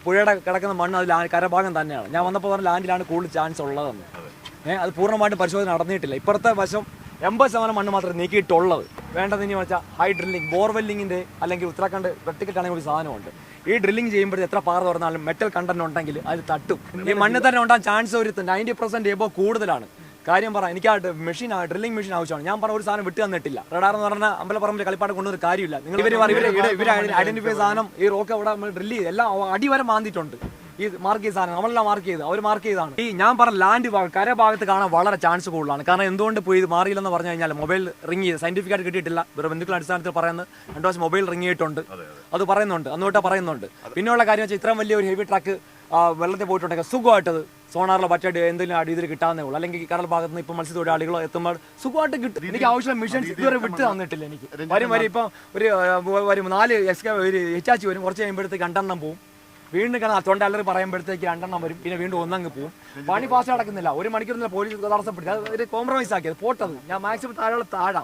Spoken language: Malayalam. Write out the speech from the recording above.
പുഴയുടെ കിടക്കുന്ന മണ്ണ് അത് ലാ- കരഭാഗം തന്നെയാണ്. ഞാൻ വന്നപ്പോൾ പറഞ്ഞ ലാൻഡിലാണ് കൂടുതൽ ചാൻസ് ഉള്ളതെന്ന്. ഏഹ് അത് പൂർണമായിട്ടും പരിശോധന നടന്നിട്ടില്ല. ഇപ്പുറത്തെ വശം എൺപത് ശതമാനം മണ്ണ് മാത്രമേ നീക്കിയിട്ടുള്ളത്. വേണ്ടത് ഇനി വെച്ചാൽ ഹൈ ഡ്രില്ലിംഗ് ബോർവെല്ലിങ്ങിന്റെ അല്ലെങ്കിൽ ഉത്തരാഖണ്ഡ് വെർട്ടിക്കൽ ഒരു സാധനമുണ്ട്. ഈ ഡ്രില്ലിംഗ് ചെയ്യുമ്പോൾ എത്ര പാറ തുറന്നാലും മെറ്റൽ കണ്ടന്റ് ഉണ്ടെങ്കിൽ അത് തട്ടും. ഈ മണ്ണ് തന്നെ ഉണ്ടാകാൻ ചാൻസ് ഒരു നയന്റി പെർസെന്റ് എബോ കൂടുതലാണ്. കാര്യം പറ എനിക്ക് ആ മെഷീൻ ഡ്രില്ലിംഗ് മെഷീൻ ആവശ്യമാണ്. ഞാൻ പറഞ്ഞ ഒരു സാധനം വിട്ടു തന്നിട്ടില്ല. റഡാർ എന്ന് പറഞ്ഞാൽ അമ്പലപ്പറമ്പിൽ കളിപ്പാട് കൊണ്ടൊരു കാര്യമില്ല. നിങ്ങൾ ഇവർ ഇവർ ഇവർ ഐഡന്റിഫൈ സാധനം ഈ റോക്ക് അവിടെ നമ്മൾ ഡ്രില്ല് ചെയ്ത് എല്ലാം അടിവരെ മാന്തിയിട്ടുണ്ട്. ഈ മാർക്ക് ചെയ്ത സാധനം നമ്മളെല്ലാം മാർക്ക് ചെയ്ത് അവർ മാർക്ക് ചെയ്താണ് ഈ ഞാൻ പറഞ്ഞ ലാൻഡ് ഭാഗം കരഭാഗത്ത് കാണാൻ വളരെ ചാൻസ് കൂടുതലാണ്. കാരണം എന്തുകൊണ്ട് പോയി ഇത് മാറിയില്ലെന്ന് പറഞ്ഞു കഴിഞ്ഞാൽ മൊബൈൽ റിംഗ് ചെയ്ത് സയന്റിഫിക് ആയിട്ട് കിട്ടിയിട്ടില്ല. വേറെ ബന്ധുക്കളുടെ അടിസ്ഥാനത്തിൽ പറയുന്നത് രണ്ടു വർഷം മൊബൈൽ റിംഗ് ചെയ്തിട്ടുണ്ട്. അത് പറയുന്നുണ്ട് അന്നോട്ടാ പറയുന്നുണ്ട്. പിന്നെയുള്ള കാര്യം വെച്ചാൽ ഇത്രയും വലിയ ഒരു ഹെവി ട്രാക്ക് വെള്ളത്തിൽ പോയിട്ടുണ്ടെങ്കിൽ സുഖമായിട്ടത് സോണാറിലോ പറ്റാ എന്തെങ്കിലും അടി ഇതിൽ കിട്ടാവുന്നേ ഉള്ളൂ. അല്ലെങ്കിൽ കടൽ ഭാഗത്ത് നിന്ന് ഇപ്പൊ മത്സ്യത്തൊഴിലാളികളോ എത്തുമ്പോൾ സുഖമായിട്ട് കിട്ടും. എനിക്ക് ആവശ്യമുള്ള മിഷൻസ് ഇതുവരെ വിട്ട് തന്നിട്ടില്ല എനിക്ക്. വരും വരും. ഇപ്പം ഒരു വരും. നാല് എക്സ്കാ ഒരു എച്ചാച്ചി വരും. കുറച്ച് കഴിയുമ്പോഴത്തേക്ക് രണ്ടെണ്ണം പോവും. വീണ്ടും കാണാം. തൊണ്ട അല്ലറി പറയുമ്പോഴത്തേക്ക് രണ്ടെണ്ണം വരും. പിന്നെ വീണ്ടും ഒന്നങ്ങ് പോവും. പണി ഫാസ്റ്റ് നടക്കുന്നില്ല. ഒരു മണിക്കൂർ പോലീസ് തടസ്സപ്പെടുത്തി അത് ഒരു കോംപ്രമൈസ് ആക്കിയത് പോട്ടത്. ഞാൻ മാക്സിമം താഴെ താഴാം.